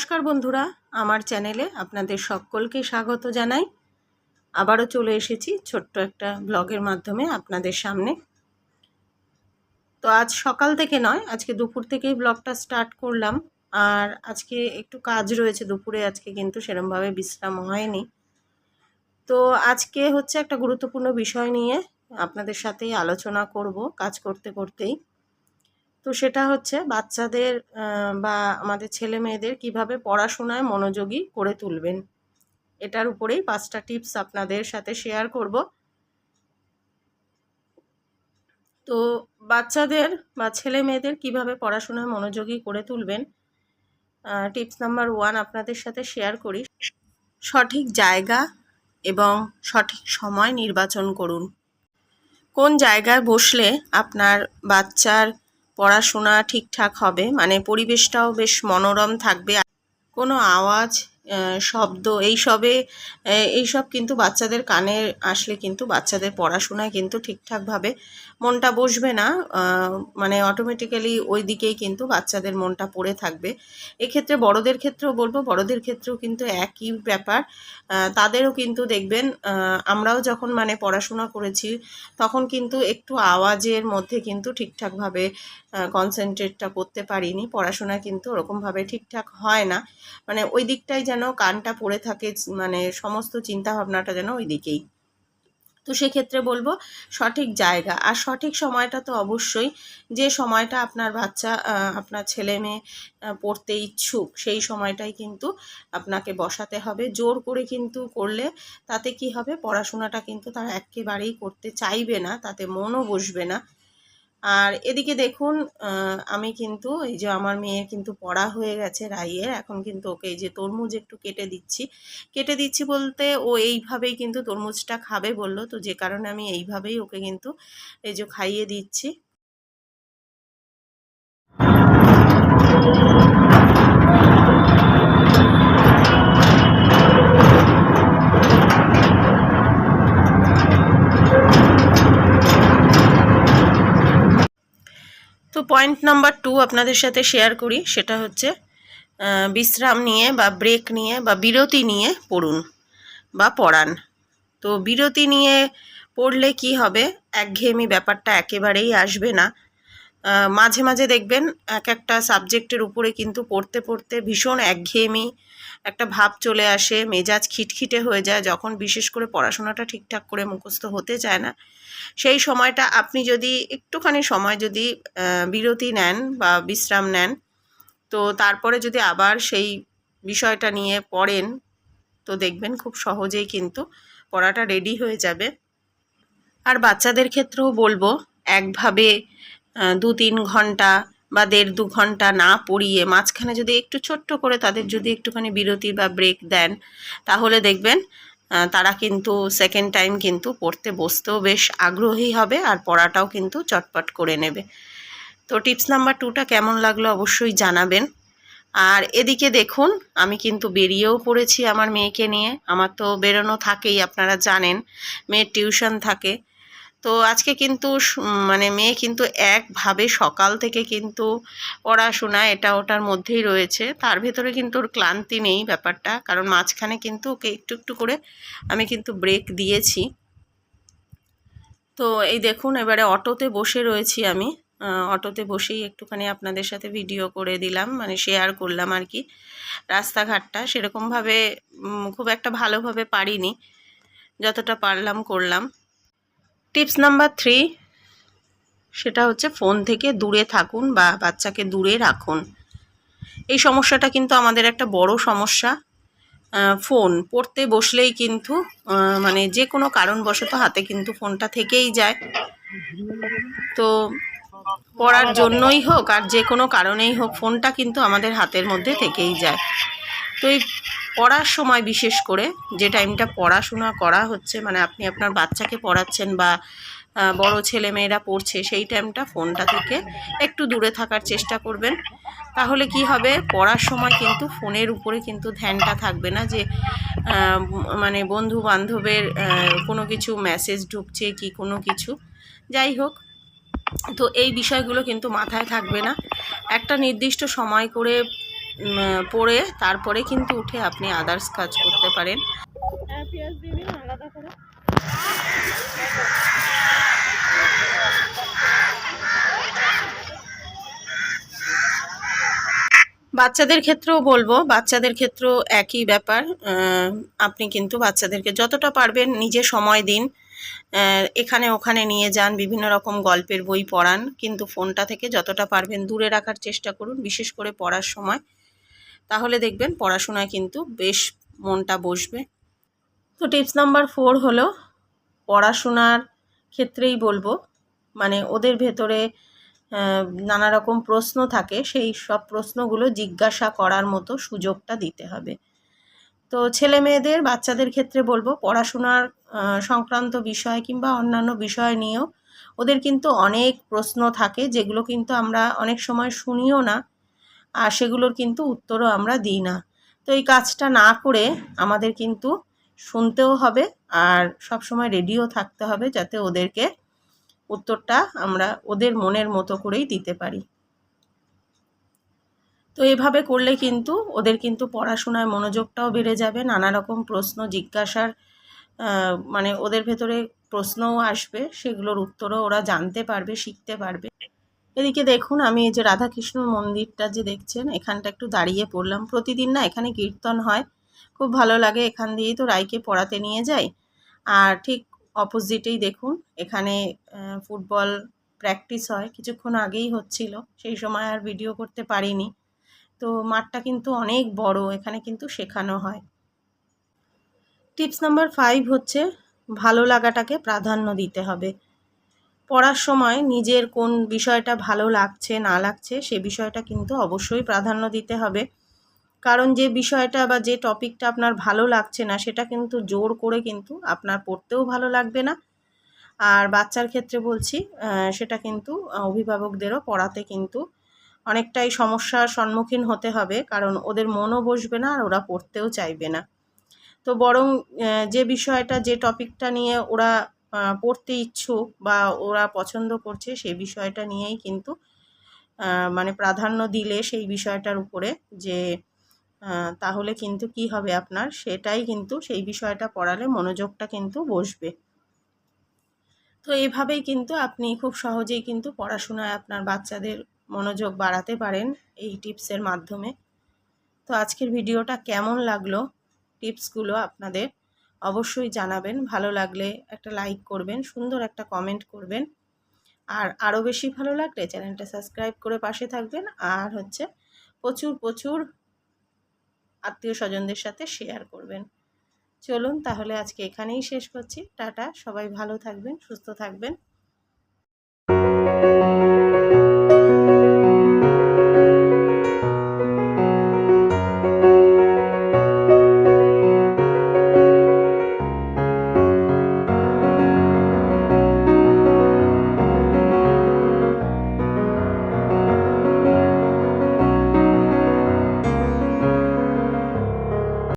নমস্কার বন্ধুরা, আমার চ্যানেলে আপনাদের সকলকে স্বাগত জানাই। আবারও চলে এসেছি ছোট্ট একটা ব্লগের মাধ্যমে আপনাদের সামনে। তো আজ সকাল থেকে নয়, আজকে দুপুর থেকেই ব্লগটা স্টার্ট করলাম। আর আজকে একটু কাজ রয়েছে দুপুরে, আজকে কিন্তু সেরমভাবে বিশ্রাম হয়নি। তো আজকে হচ্ছে একটা গুরুত্বপূর্ণ বিষয় নিয়ে আপনাদের সাথেই আলোচনা করব কাজ করতে করতেই। তো সেটা হচ্ছে বাচ্চাদের বা আমাদের ছেলে মেয়েদের কীভাবে পড়াশোনায় মনোযোগী করে তুলবেন। এটার উপরেই পাঁচটা টিপস আপনাদের সাথে শেয়ার করব। তো বাচ্চাদের বা ছেলে মেয়েদের কীভাবে পড়াশোনায় মনোযোগী করে তুলবেন টিপস নাম্বার ওয়ান আপনাদের সাথে শেয়ার করি। সঠিক জায়গা এবং সঠিক সময় নির্বাচন করুন। কোন জায়গায় বসলে আপনার বাচ্চার পড়াশোনা ঠিকঠাক হবে মানে পরিবেশটাও বেশ মনোরম থাকবে। কোনো আওয়াজ শব্দ এইসবে আহ, এইসব কিন্তু বাচ্চাদের কানে আসলে কিন্তু বাচ্চাদের পড়াশোনায় কিন্তু ঠিকঠাকভাবে মনটা বসবে না। মানে অটোমেটিক্যালি ওই দিকেই কিন্তু বাচ্চাদের মনটা পড়ে থাকবে। এক্ষেত্রে বড়দের ক্ষেত্রেও বলব বড়দের ক্ষেত্রেও কিন্তু একই ব্যাপার। তাদেরও কিন্তু দেখবেন আমরাও যখন মানে পড়াশোনা করেছি তখন কিন্তু একটু আওয়াজের মধ্যে কিন্তু ঠিকঠাকভাবে কনসেন্ট্রেটটা করতে পারিনি। পড়াশোনা কিন্তু ওরকমভাবে ঠিকঠাক হয় না। মানে ওই দিকটাই যেন কানটা পড়ে থাকে মানে সমস্ত চিন্তা ভাবনাটা যেন ওই দিকেই তো সেক্ষেত্রে বলব সঠিক জায়গা। আর সঠিক সময়টা তো অবশ্যই যে সময়টা আপনার বাচ্চা আপনার ছেলে মেয়ে পড়তে ইচ্ছুক, সেই সময়টাই কিন্তু আপনাকে বসাতে হবে। জোর করে কিন্তু করলে তাতে কি হবে? পড়াশোনাটা কিন্তু তারা একেবারেই করতে চাইবে না, তাতে মনও বসবে না। আর এদিকে দেখুন আমি কিন্তু এই যে আমার মেয়ের কিন্তু পড়া হয়ে গেছে রাইয়ের, এখন কিন্তু ওকে এই যে তরমুজ একটু কেটে দিচ্ছি। কেটে দিচ্ছি বলতে ও এইভাবেই কিন্তু তরমুজটা খাবে বলল, তো যে কারণে আমি এইভাবেই ওকে কিন্তু এই যে খাইয়ে দিচ্ছি। পয়েন্ট নাম্বার টু আপনাদের সাথে শেয়ার করি, সেটা হচ্ছে বিশ্রাম নিয়ে বা ব্রেক নিয়ে বা বিরতি নিয়ে পড়ুন বা পড়ান। তো বিরতি নিয়ে পড়লে কি হবে? একঘেয়েমি ব্যাপারটা একেবারেই আসবে না। মাঝে মাঝে দেখবেন এক একটা সাবজেক্টের উপরে কিন্তু পড়তে পড়তে ভীষণ একঘেয়েমি একটা ভাব চলে আসে, মেজাজ খিটখিটে হয়ে যায়, যখন বিশেষ করে পড়াশোনাটা ঠিকঠাক করে মুখস্থ হতে চায় না। সেই সময়টা আপনি যদি একটুখানি সময় যদি বিরতি নেন বা বিশ্রাম নেন, তো তারপরে যদি আবার সেই বিষয়টা নিয়ে পড়েন, তো দেখবেন খুব সহজেই কিন্তু পড়াটা রেডি হয়ে যাবে। আর বাচ্চাদের ক্ষেত্রেও বলব, একভাবে দু তিন ঘণ্টা বা দেড় দু ঘণ্টা না পড়িয়ে মাঝখানে যদি একটু ছোট্ট করে তাদের যদি একটুখানি বিরতি বা ব্রেক দেন, তাহলে দেখবেন তারা কিন্তু সেকেন্ড টাইম কিন্তু পড়তে বসতেও বেশ আগ্রহী হবে আর পড়াটাও কিন্তু চটপট করে নেবে। তো টিপস নাম্বার টুটা কেমন লাগল অবশ্যই জানাবেন। আর এদিকে দেখুন, আমি কিন্তু বেরিয়েও পড়েছি আমার মেয়েকে নিয়ে। আমার তো বেরোনো থাকেই, আপনারা জানেন, মেয়ের টিউশন থাকে। তো আজকে কিন্তু মানে মেয়ে কিন্তু একভাবে সকাল থেকে কিন্তু পড়াশোনা এটা ওটার মধ্যেই রয়েছে। তার ভেতরে কিন্তু ওর ক্লান্তি নেই ব্যাপারটা, কারণ মাঝখানে কিন্তু ওকে একটু একটু করে আমি কিন্তু ব্রেক দিয়েছি। তো এই দেখুন, এবারে অটোতে বসে রয়েছি আমি। অটোতে বসেই একটুখানি আপনাদের সাথে ভিডিও করে দিলাম মানে শেয়ার করলাম আর কি। রাস্তাঘাটটা সেরকমভাবে খুব একটা ভালোভাবে পারিনি। যতটা পারলাম করলাম। টিপস নাম্বার থ্রি, সেটা হচ্ছে ফোন থেকে দূরে থাকুন বা বাচ্চাকে দূরে রাখুন। এই সমস্যাটা কিন্তু আমাদের একটা বড় সমস্যা। ফোন পড়তে বসলেই কিন্তু মানে যে কোনো কারণবশত হাতে কিন্তু ফোনটা থেকেই যায়। তো পড়ার জন্যই হোক আর যে কোনো কারণেই হোক, ফোনটা কিন্তু আমাদের হাতের মধ্যে থেকেই যায়। তো এই পড়ার সময় বিশেষ করে যে টাইমটা পড়াশোনা করা হচ্ছে মানে আপনি আপনার বাচ্চাকে পড়াচ্ছেন বা বড় ছেলে মেয়েরা পড়ছে, সেই টাইমটা ফোনটা থেকে একটু দূরে থাকার চেষ্টা করবেন। তাহলে কি হবে? পড়ার সময় কিন্তু ফোনের উপরে কিন্তু ধ্যানটা থাকবে না যে মানে বন্ধু বান্ধবের কোনো কিছু মেসেজ ঢুকছে কি কোনো কিছু। যাই হোক, তো এই বিষয়গুলো কিন্তু মাথায় থাকবে না। একটা নির্দিষ্ট সময় করে পড়ে, তারপরে কিন্তু উঠে আপনি আদার্স কাজ করতে পারেন। বাচ্চাদের ক্ষেত্রেও বলব, বাচ্চাদের ক্ষেত্রেও একই ব্যাপার। আপনি কিন্তু বাচ্চাদেরকে যতটা পারবেন নিজে সময় দিন। এখানে ওখানে নিয়ে যান, বিভিন্ন রকম গল্পের বই পড়ান। কিন্তু ফোনটা থেকে যতটা পারবেন দূরে রাখার চেষ্টা করুন, বিশেষ করে পড়ার সময়। তাহলে দেখবেন পড়াশোনায় কিন্তু বেশ মনটা বসবে। তো টিপস নাম্বার ফোর হলো, পড়াশোনার ক্ষেত্রেই বলব মানে ওদের ভেতরে নানা রকম প্রশ্ন থাকে, সেই সব প্রশ্নগুলো জিজ্ঞাসা করার মতো সুযোগটা দিতে হবে। তো ছেলে মেয়েদের, বাচ্চাদের ক্ষেত্রে বলব, পড়াশোনার সংক্রান্ত বিষয় কিংবা অন্যান্য বিষয় নিয়েও ওদের কিন্তু অনেক প্রশ্ন থাকে, যেগুলো কিন্তু আমরা অনেক সময় শুনিও না। আর সেগুলোর কিন্তু উত্তরও আমরা দিই না। তো এই কাজটা না করে আমাদের কিন্তু শুনতেও হবে আর সব সময় রেডিও থাকতে হবে যাতে ওদেরকে উত্তরটা আমরা ওদের মনের মতো করেই দিতে পারি। তো এভাবে করলে কিন্তু ওদের কিন্তু পড়াশোনায় মনোযোগটাও বেড়ে যাবে, নানা রকম প্রশ্ন জিজ্ঞাসার মানে ওদের ভেতরে প্রশ্নও আসবে, সেগুলোর উত্তরও ওরা জানতে পারবে, শিখতে পারবে। এদিকে দেখুন, আমি এই যে রাধাকৃষ্ণ মন্দিরটা যে দেখছেন, এখানটা একটু দাঁড়িয়ে পড়লাম। প্রতিদিন না এখানে কীর্তন হয়। খুব ভালো লাগে এখান দিয়েই তো রাইকে পড়াতে নিয়ে যাই। আর ঠিক অপোজিটেই দেখুন, এখানে ফুটবল প্র্যাকটিস হয়। কিছুক্ষণ আগেই হচ্ছিল, সেই সময় আর ভিডিও করতে পারিনি। তো মাঠটা কিন্তু অনেক বড়, এখানে কিন্তু শেখানো হয়। টিপস নাম্বার ফাইভ হচ্ছে, ভালো লাগাটাকে প্রাধান্য দিতে হবে। পড়ার সময় নিজের কোন বিষয়টা ভালো লাগছে, না লাগছে, সে বিষয়টা কিন্তু অবশ্যই প্রাধান্য দিতে হবে। কারণ যে বিষয়টা বা যে টপিকটা আপনার ভালো লাগছে না, সেটা কিন্তু জোর করে কিন্তু আপনার পড়তেও ভালো লাগবে না। আর বাচ্চার ক্ষেত্রে বলছি সেটা কিন্তু অভিভাবকদেরও পড়াতে কিন্তু অনেকটাই সমস্যার সম্মুখীন হতে হবে, কারণ ওদের মনও বসবে না আর ওরা পড়তেও চাইবে না। তো বরং যে বিষয়টা, যে টপিকটা নিয়ে ওরা পড়তে ইচ্ছুক বা ওরা পছন্দ করছে সেই বিষয়টা নিয়েই কিন্তু মানে প্রাধান্য দিলে সেই বিষয়টার উপরে যে তাহলে কিন্তু কি হবে আপনার? সেটাই কিন্তু সেই বিষয়টা পড়ালে মনোযোগটা কিন্তু বসবে। তো এভাবেই কিন্তু আপনি খুব সহজেই কিন্তু পড়াশোনায় আপনার বাচ্চাদের মনোযোগ বাড়াতে পারেন এই টিপসের মাধ্যমে। তো আজকের ভিডিওটা কেমন লাগল? টিপসগুলো আপনাদের অবশ্যই জানাবেন। ভালো লাগলে একটা লাইক করবেন, সুন্দর একটা কমেন্ট করবেন। আর আরও বেশি ভালো লাগলে চ্যানেলটা সাবস্ক্রাইব করে পাশে থাকবেন। আর হচ্ছে প্রচুর প্রচুর আত্মীয় স্বজনদের সাথে শেয়ার করবেন। চলুন তাহলে আজকে এখানেই শেষ করছি। টাটা, সবাই ভালো থাকবেন, সুস্থ থাকবেন।